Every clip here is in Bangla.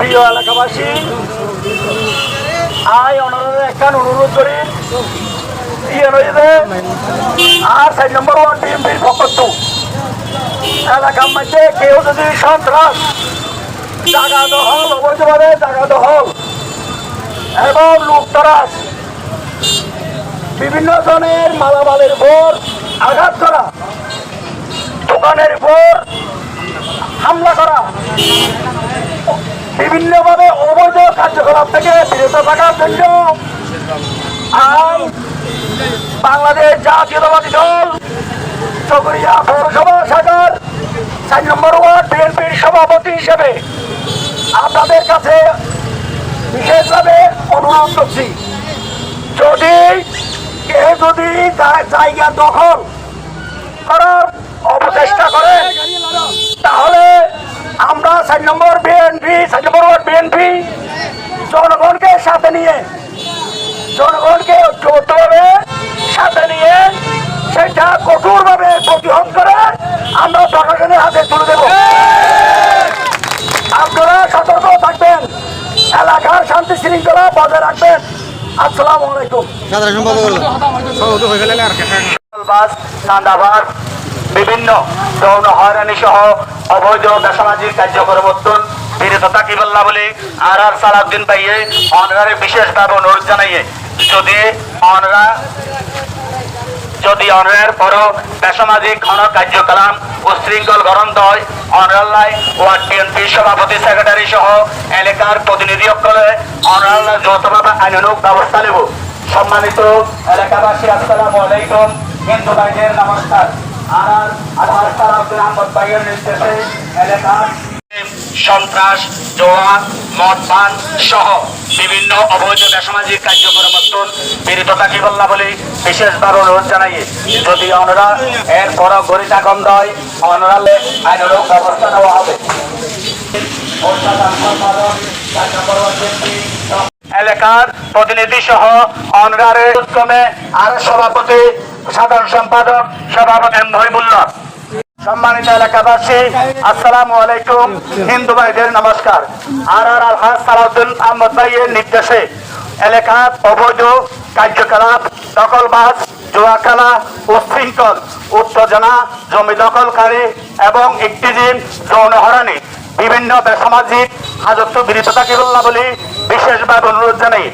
প্রিয় এলাকাবাসী, আই অনারের একখান অনুরোধ করি। আর সাইড নম্বর ওয়ান বিএমপির পক্ষ এলাকার মধ্যে কেউ যদি সন্ত্রাস জাগা দখল অবৈধভাবে জাগা দখল এবং লুটতরাজ, বিভিন্ন ধরনের মালামালের উপর আঘাত করা, দোকানের উপর হামলা করা বিভিন্নভাবে অবৈধ কার্যকলাপ থেকে বিরত থাকার জন্য আইন বাংলাদেশ জাতীয়তাবাদী দল চকরিয়া পৌরসভা শাখার চার নম্বর ওয়ার্ড বিএনপির সভাপতি হিসেবে আপনাদের কাছে বিশেষভাবে অনুরোধ করছি, যদি কেউ যদি জায়গা দখল করার চার নম্বর বিএনপি চার নম্বর ওয়ার্ড বিএনপি জনগণকে সাথে নিয়ে জনগণকে ঐক্যবদ্ধভাবে সাথে নিয়ে সেটা কঠোরভাবে প্রতিহত করে আমরা প্রশাসনের হাতে তুলে দেব। আপনারা সতর্ক থাকবেন এলাকার শান্তি শৃঙ্খলা বজায় রাখবেন। আসসালামু আলাইকুম। সাধারণ বিভিন্ন যৌন হয়রানি সহ অবৈধ বেসামাজিক কার্যক্রম উত্তন বিরত তাকিবাল্লা বলে আর আর সালাউদ্দিন ভাইয়ে অনরারে বিশেষভাবে অনুরোধ জানাইয়ে, যদি অনরা যদি অনরের পর বেসামাজিক ঘন কার্যকলাপ উশৃঙ্খল গ্রন্থ হয় অনরাল্লাই ওয়ার্ড বিএনপি সভাপতি সেক্রেটারি সহ এলাকার প্রতিনিধি সকলে অনরাল্লাহ যৌথভাবে আইনানুক ব্যবস্থা নেব। সম্মানিত এলাকাবাসী, আসসালামু আলাইকুম। হিন্দু ভাইদের নমস্কার। আর সন্ত্রাস জোয়া মদ পান সহ বিভিন্ন অবৈধ বেসামাজিক কার্যক্রম উত্তর বিরত থাকিবল্লা বলে বিশেষভাবে অনুরোধ জানাই। যদি অনরা এরপর গরিতা কম হয় অনরালে আইনানুক ব্যবস্থা নেওয়া হবে। এলাকার প্রতিনিধি সহ ক্রমে আর সভাপতি, সাধারণ সম্পাদক সভাপতি মহিবুল্লাহ সম্মানিত এলাকাবাসী, আসসালামু আলাইকুম, হিন্দু ভাইদের নমস্কার। আর আর আলহাজ সালাউদ্দিন আহমদ ভাইয়ের নির্দেশে এলাকার অবৈধ কার্যকলাপ, দখলবাজ জুয়া খেলা উশৃঙ্খল, উত্তেজনা, জমি দখলকারী এবং একটিজিম যৌন হরানি, বিভিন্ন বেসামাজিক হাজত্ব বিরত থাকিবল্লা বলে বিশেষভাবে অনুরোধ জানাই,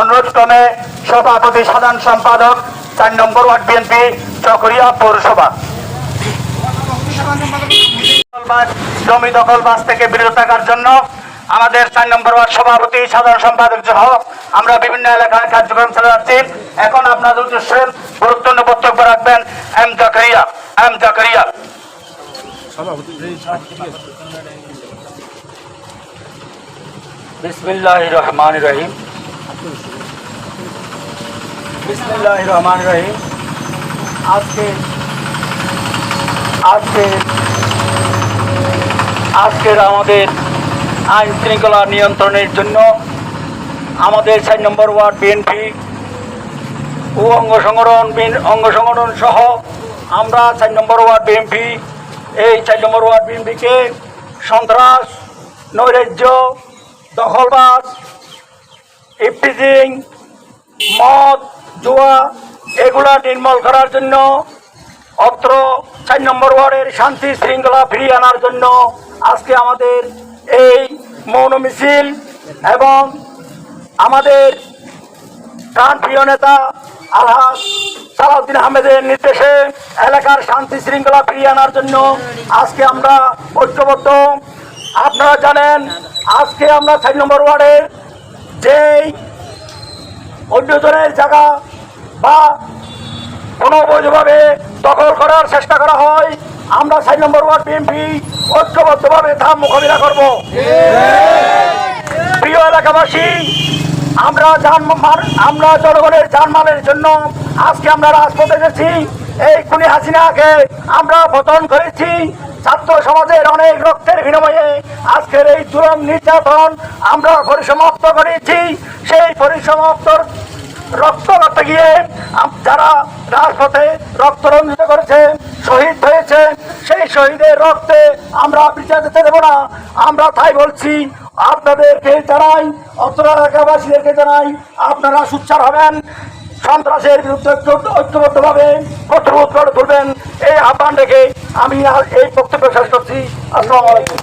অনুরোধ ক্রমে সভাপতি সাধারণ সম্পাদক চার নম্বর ওয়ার্ড বিএনপি চকরিয়া পৌরসভা। জমি দখলবাজ থেকে বিরত থাকার জন্য আমাদের চার নম্বর ওয়ার্ড সভাপতি, সাধারণ সম্পাদক সহ আমরা বিভিন্ন এলাকায় কার্যক্রম চালাচ্ছি এখন আপনাদের উদ্দেশ্যে গুরুত্বপূর্ণ বক্তব্য রাখবেন এম জাকারিয়া এম জাকারিয়া বিসমিল্লাহ রহমান আজকে আজকে, আজকের আমাদের আইন শৃঙ্খলা নিয়ন্ত্রণের জন্য আমাদের চার নম্বর ওয়ার্ড বিএনপি ও অঙ্গ সংগঠন অঙ্গ সংগঠন সহ আমরা চার নম্বর ওয়ার্ড বিএনপি, এই চার নম্বর ওয়ার্ড বিএনপিকে সন্ত্রাস, নৈরাজ্য দখলবাজ, ইফটিজিং, মদ, জুয়া, এগুলা নির্মূল করার জন্য, অত্র চার নম্বর ওয়ার্ডের শান্তি শৃঙ্খলা ফিরিয়ে আনার জন্য আজকে আমাদের এই মৌন মিছিল এবং আমাদের প্রাণ প্রিয় নেতা আলহাজ সালাউদ্দিন আহমেদের নির্দেশে এলাকার শান্তি শৃঙ্খলা ফিরিয়ে আনার জন্য আজকে আমরা ঐক্যবদ্ধ। আপনারা জানেন আজকে আমরা চার নম্বর ওয়ার্ডের যেই অন্যজনের জায়গা বা কোনো অবৈধভাবে দখল করার চেষ্টা করা হয়, আমরা চার নম্বর ওয়ার্ড বিএনপি ঐক্যবদ্ধভাবে তা মোকাবিলা করব। প্রিয় এলাকাবাসী, আমরা যানমাল আমরা জনগণের যানমালের জন্য আজকে আমরা রাজপথে গেছি এই খুনি হাসিনাকে আমরা পতন করেছি। ছাত্র সমাজের অনেক রক্তের বিনিময়ে আজকের এই চূড়াম নির্যাতন আমরা পরিসমাপ্ত করেছি। সেই পরিসমাপ্তর রক্ত করতে গিয়ে যারা রাজপথে রক্ত রঞ্জিত করেছে, শহীদ হয়েছে, সেই শহীদের রক্তে আমরা বিচার দিতে দেবো না। আমরা তাই বলছি, আপনাদেরকে জানাই, অত্র এলাকাবাসীদেরকে জানাই, আপনারা সুচ্ছার হবেন, সন্ত্রাসের বিরুদ্ধে ঐক্য- ঐক্যবদ্ধভাবে প্রতিরোধ করে তুলবেন। এই আহ্বান রেখে আমি আর এই বক্তব্য শেষ করছি। আসসালামু আলাইকুম।